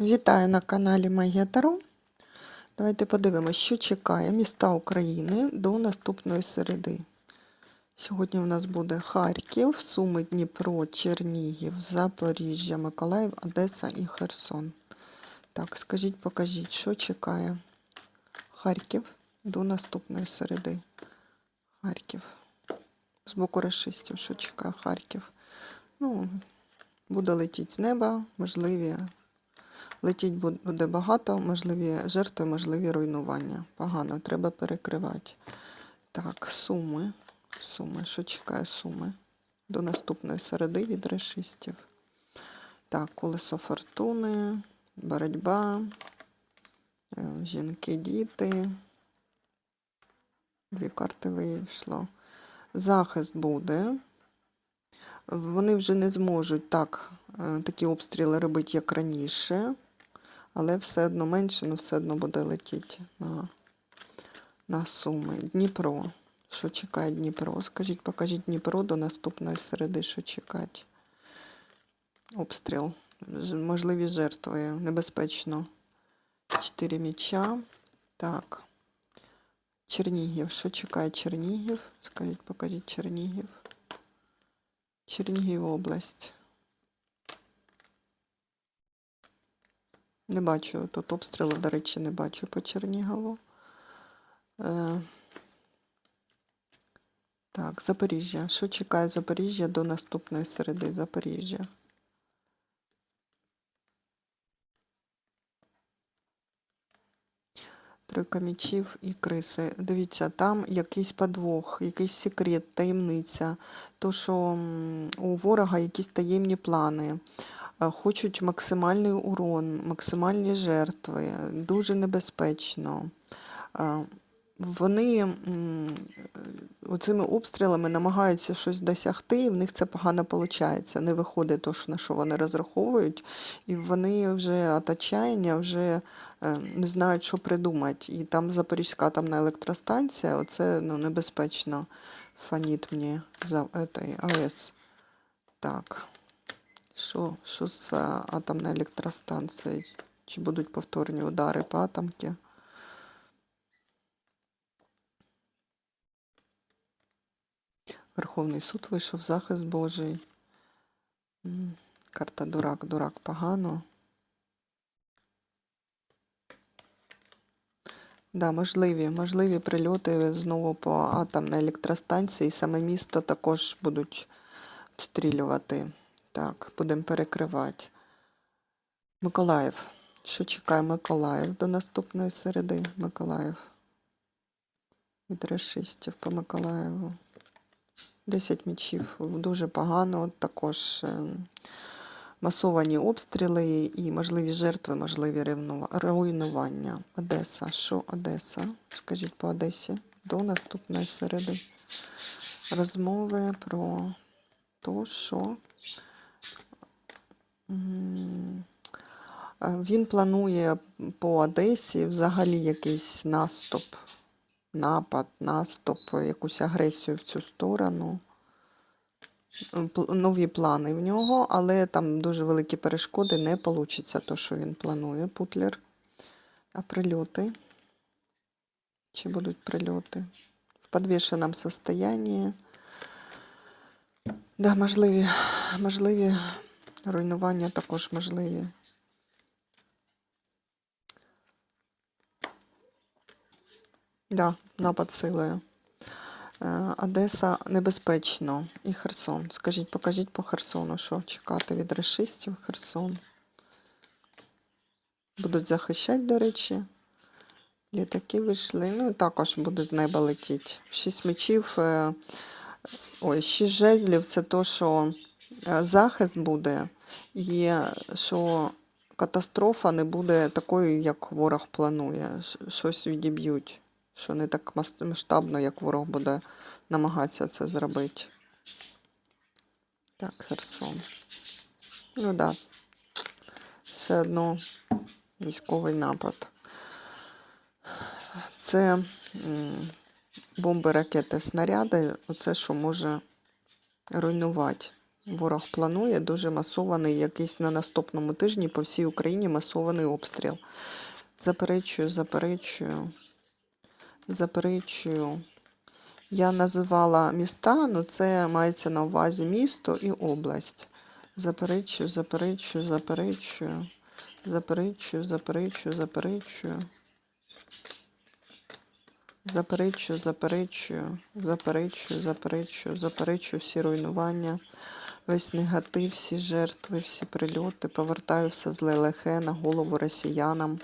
Вітаю на каналі Магія. Давайте подивимося, що чекає міста України до наступної середи. Сьогодні у нас буде Харків, Суми, Дніпро, Чернігів, Запоріжжя, Миколаїв, Одеса і Херсон. Так, скажіть, покажіть, що чекає Харків до наступної середи. Харків. З боку расистів, що чекає Харків. Ну, буде летіти з неба, можливі Летіть буде багато, можливі жертви, можливі руйнування. Погано, треба перекривати. Так, суми. Суми. Що чекає суми? До наступної середи від решистів. Так, колесо фортуни, боротьба, е, жінки, діти. Дві карти вийшло. Захист буде. Вони вже не зможуть так, такі обстріли робити, як раніше, але все одно менше, але все одно буде летіти на, на суми. Дніпро. Що чекає Дніпро? Скажіть, покажіть Дніпро до наступної середи, що чекати. Обстріл. Можливі жертви. Небезпечно. Чотири міча. Так. Чернігів. Що чекає Чернігів? Скажіть, покажіть Чернігів. Чернігів область. Не бачу тут обстрілу, до речі, не бачу по Чернігову. Е, так, Запоріжжя. Що чекає Запоріжжя до наступної середи Запоріжжя? Тройка мічів і криси. Дивіться, там якийсь подвох, якийсь секрет, таємниця. То, що у ворога якісь таємні плани. Е, Хочуть максимальний урон, максимальні жертви. Дуже небезпечно. Е, Вони м, оцими обстрілами намагаються щось досягти, і в них це погано виходить. Не виходить то, на що вони розраховують, і вони вже отчаяння вже е, не знають, що придумати. І там Запорізька атомна електростанція, оце ну, небезпечно. Фаніт мені за АЕС. Так. Що, що з е, атомною електростанцією? Чи будуть повторні удари по атомці? Верховний суд вийшов захист Божий. Карта дурак, дурак погано. Да, можливі, можливі прильоти знову по атомній електростанції. Саме місто також будуть обстрілювати. Так, будемо перекривати. Миколаїв. Що чекає Миколаїв до наступної середи? Миколаїв. Від решистів по Миколаєву. 10 мічів. Дуже погано. От Також е, масовані обстріли і можливі жертви, можливі руйнування. Одеса. Що Одеса? Скажіть по Одесі до наступної середи. Розмови про те, що він планує по Одесі взагалі якийсь наступ, напад, наступ, якусь агресію в цю сторону. Нові плани в нього, але там дуже великі перешкоди, не вийде то, що він планує, Путлер. А прильоти? Чи будуть прильоти? В підвішеному состоянии. Да, можливі, можливі руйнування також можливі. Да, напад силою. Е, Одеса небезпечно і Херсон. Скажіть, покажіть по Херсону, що чекати від решистів Херсон. Будуть захищати, до речі. Літаки вийшли. Ну також буде з неба летіти. Шість мечів. е, Ой, шість жезлів це то, що захист буде, і що катастрофа не буде такою, як ворог планує. Щось відіб'ють, що не так мас- масштабно, як ворог буде намагатися це зробити. Так, Херсон. Ну. Да. Все одно військовий напад. Це бомби, ракети, снаряди. Оце, що може руйнувати Ворог планує дуже масований якийсь на наступному тижні по всій Україні масований обстріл. Заперечую, заперечую, заперечую. Я називала міста, але це мається на увазі місто і область. Заперечую, заперечую, заперечую, заперечую, заперечую, заперечую. Заперечую, заперечую, заперечую, заперечую, заперечую всі руйнування, весь негатив, всі жертви, всі прильоти. Повертаю все зле лихе на голову росіянам.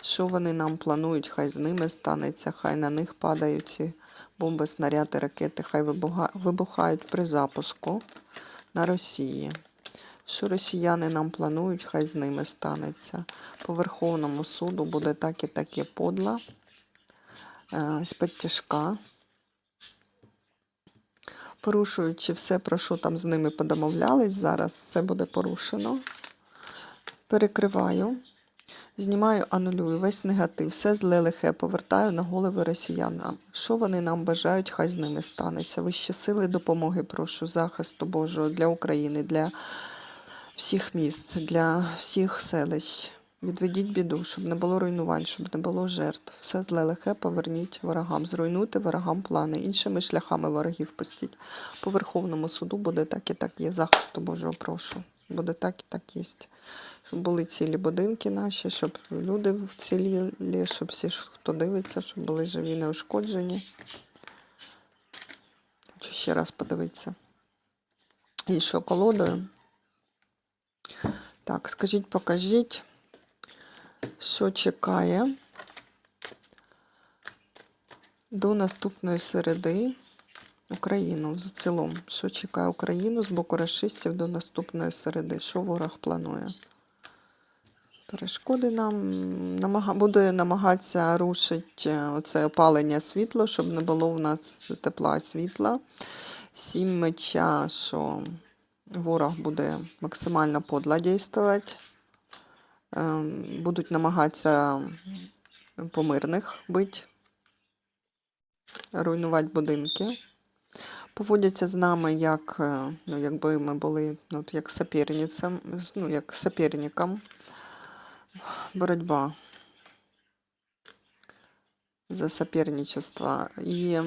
Що вони нам планують, хай з ними станеться, хай на них падають ці бомби, снаряди, ракети, хай вибухають при запуску на Росії. Що росіяни нам планують, хай з ними станеться. По Верховному суду буде так і таке подла е, з-під тяжка, порушуючи все, про що там з ними подомовлялись, зараз все буде порушено. Перекриваю, знімаю, анулюю весь негатив, все зле лихе повертаю на голови росіянам. Що вони нам бажають, хай з ними станеться. Вищі сили допомоги, прошу, захисту Божого для України, для всіх міст, для всіх селищ. Відведіть біду, щоб не було руйнувань, щоб не було жертв. Все зле лихе поверніть ворогам, зруйнуйте ворогам плани, іншими шляхами ворогів пустіть. По Верховному суду буде так і так є. Захисту Божого прошу. Буде так і так є. Щоб були цілі будинки наші, щоб люди вціліли, щоб всі, хто дивиться, щоб були живі, неушкоджені. Хочу ще раз подивитися. І що колодою? Так, скажіть, покажіть, що чекає до наступної середи Україну в цілому. Що чекає Україну з боку расистів до наступної середи? Що ворог планує? Перешкоди нам буде намагатися рушити е, оце опалення світла, щоб не було в нас тепла світла. Сім меча, що ворог буде максимально подло дійствувати. Ем, Будуть намагатися по мирних бити, руйнувати будинки. Поводяться з нами як, е, ну, якби ми були ну, як соперницям, ну, як соперникам. Боротьба за соперничество. І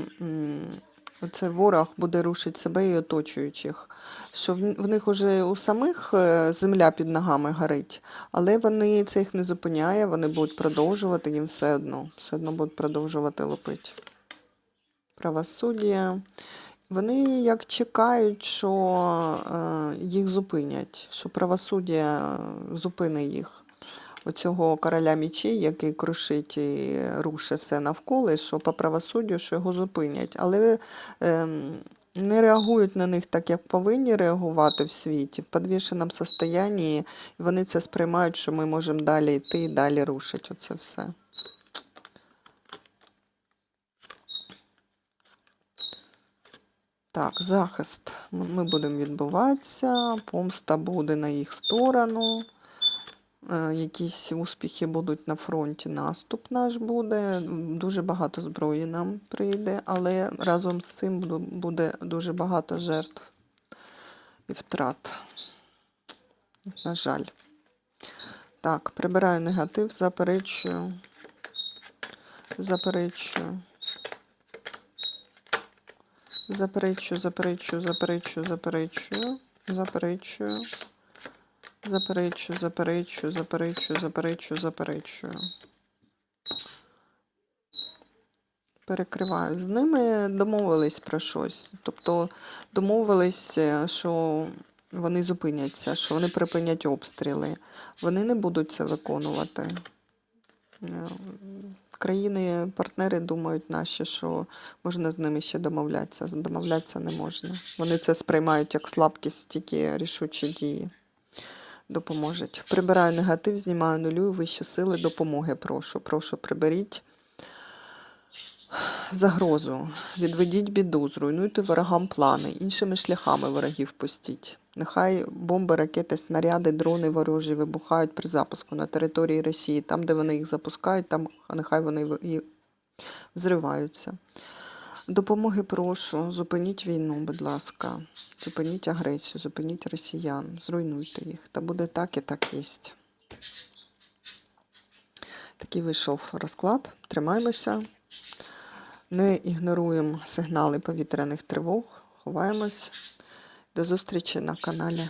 м, оце ворог буде рушити себе і оточуючих. Що в, них уже у самих е, земля під ногами горить, але вони це їх не зупиняє, вони будуть продовжувати їм все одно. Все одно будуть продовжувати лупити. Правосуддя. Вони як чекають, що е, їх зупинять, що правосуддя е, зупинить їх. Оцього короля мічей, який крушить і рушить все навколо, що по правосуддю, що його зупинять. Але ем, не реагують на них так, як повинні реагувати в світі, в підвішеному стані, і вони це сприймають, що ми можемо далі йти і далі рушити оце все. Так, захист. Ми будемо відбуватися, помста буде на їх сторону. Е, Якісь успіхи будуть на фронті, наступ наш буде. Дуже багато зброї нам прийде, але разом з цим буде дуже багато жертв і втрат. На жаль. Так, прибираю негатив, заперечую. Заперечую. Заперечую, заперечую, заперечую, заперечую, заперечую. Заперечую, заперечую, заперечую, заперечую, заперечую. Перекриваю. З ними домовились про щось. Тобто домовились, е, що вони зупиняться, що вони припинять обстріли. Вони не будуть це виконувати. Е, Країни-партнери думають наші, що можна з ними ще домовлятися. Домовлятися не можна. Вони це сприймають як слабкість, тільки рішучі дії допоможуть. Прибираю негатив, знімаю нулю, вищі сили допомоги. Прошу. Прошу, приберіть загрозу, відведіть біду, зруйнуйте ворогам плани, іншими шляхами ворогів пустіть. Нехай бомби, ракети, снаряди, дрони ворожі вибухають при запуску на території Росії. Там, де вони їх запускають, там нехай вони і взриваються. Допомоги прошу, зупиніть війну, будь ласка. Зупиніть агресію, зупиніть росіян, зруйнуйте їх. Та буде так і так єсть. Такий вийшов розклад. Тримаємося. Не ігноруємо сигнали повітряних тривог. Ховаємось. До зустрічі на каналі.